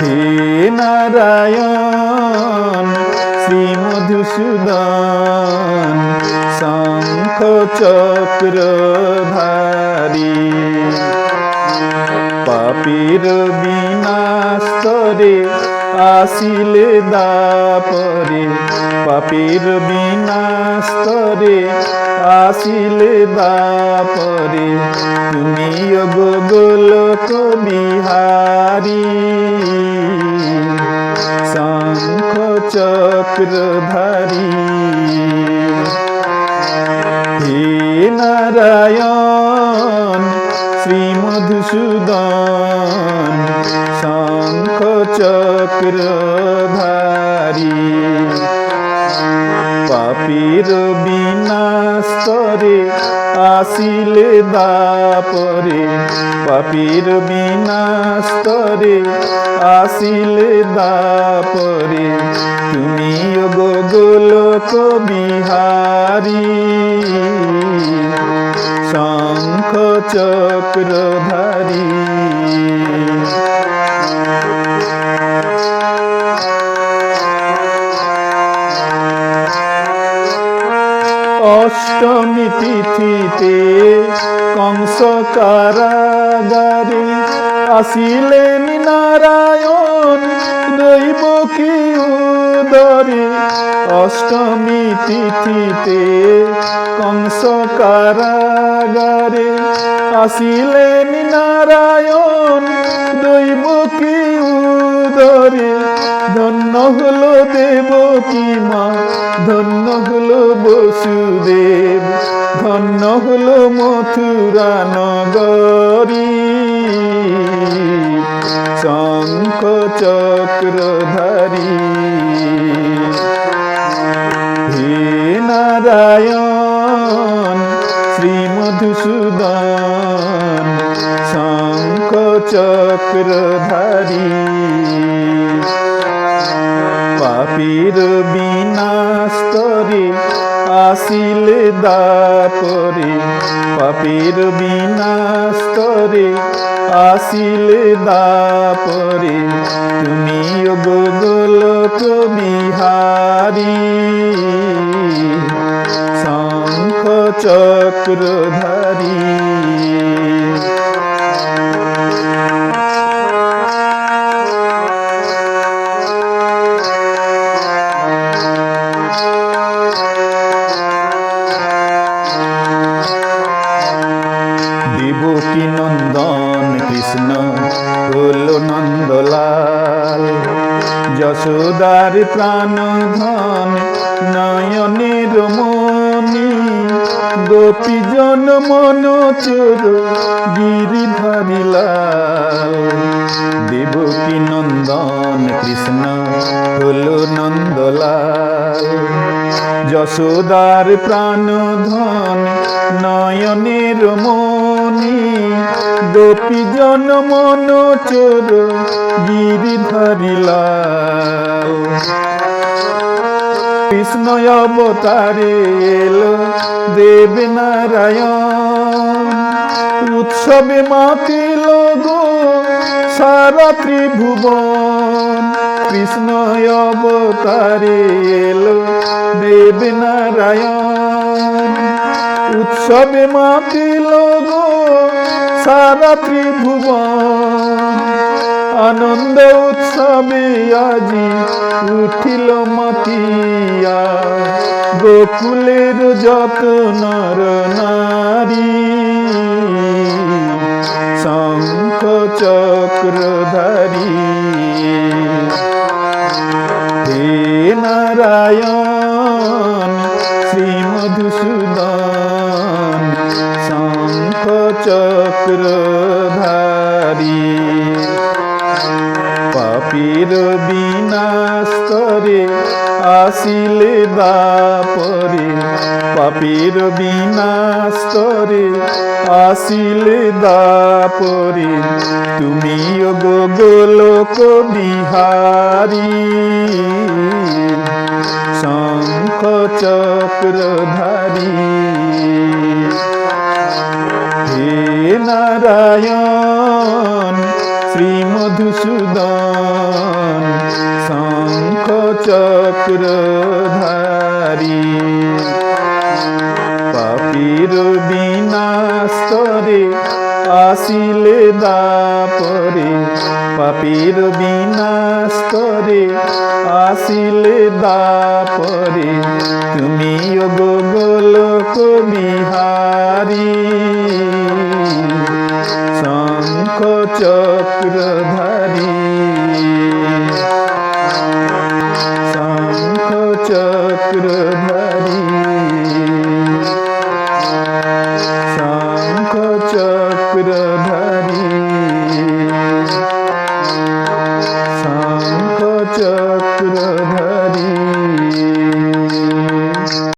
হে নারায়ণ, শ্রী মধুসূদন, শঙ্খ চক্রধারী পাপীর বিনাস্তরে আসিলে দাপরে। পাপীর বিনাস্তরে আসিলে দাপরে। তুমি গোগোলক বিহারী চক্রধারী হে নারায়ণ শ্রী মধুসূদন শঙ্খ চক্রধারী পাপীর বিনাস্তরে আসিলে দাপরে পাপির বিনাস্তরে আসিলে দাপরে তুমি গোগল গোলক বিহারী। শঙ্খ চক্রধারী। অষ্টমী তিথিতে কংস কারাগারে আসিলেন নারায়ণ দৈব কি উদরে। অষ্টমী তিথিতে কংস কারাগারে আসিলেন নারায়ণ দৈব কি উদরে ধন্য হলো দেব কি মা, ধন্য হলো বসুদেব, ধন্য হলো মথুরা নগরী শঙ্খ চক্রধারী, হে নারায়ণ শ্রী মধুসূদন চক্রধারী। পাপীর বিনাস্তরে আসিলে দাপরে। পাপীর বিনাস্তরে আসিলে দাপরে। তুমি গো গোলক বিহারী। শঙ্খ চক্রধারী। দেবকী নন্দন কৃষ্ণ হল নন্দলাল। যশোদার প্রাণ ধন নয়নের মনি গোপীজন মন চোর গিরিধারী লাল। দেবকী নন্দন কৃষ্ণ হল নন্দলাল। যশোদার প্রাণ ধন নয়নের মনি গোপী জন মন চোর গিরিধারিলাল কৃষ্ণ অবতারে এলো দেব নারায়ণ উৎসবে মাতিল গো সারা ত্রিভুবন। কৃষ্ণ অবতারে এলো দেব নারায়ণ উৎসবে মাতিল সারা ত্রিভুবন আনন্দ উৎসবে আজি উঠিল মাতিয়া। গোকুলের যত্ন নর। শঙ্খ চক্রধারী। চক্রধারী পাপীর বিনাস্তরে আসিলে দাপরে পাপীর বিনাস্তরে আসিলে দাপরে তুমি গো গোলক বিহারী। শঙ্খ চক্রধারী। নারায়ণ শ্রী মধুসূদন চক্রধারী পাপির বিনাস্তরে আসিলে দাপরে, পাপির বিনাস্তরে আসিলে দাপরে, তুমি গো গোলক বিহারী ত্রিপুরধারী শঙ্খ চক্রধারী শঙ্খ চক্র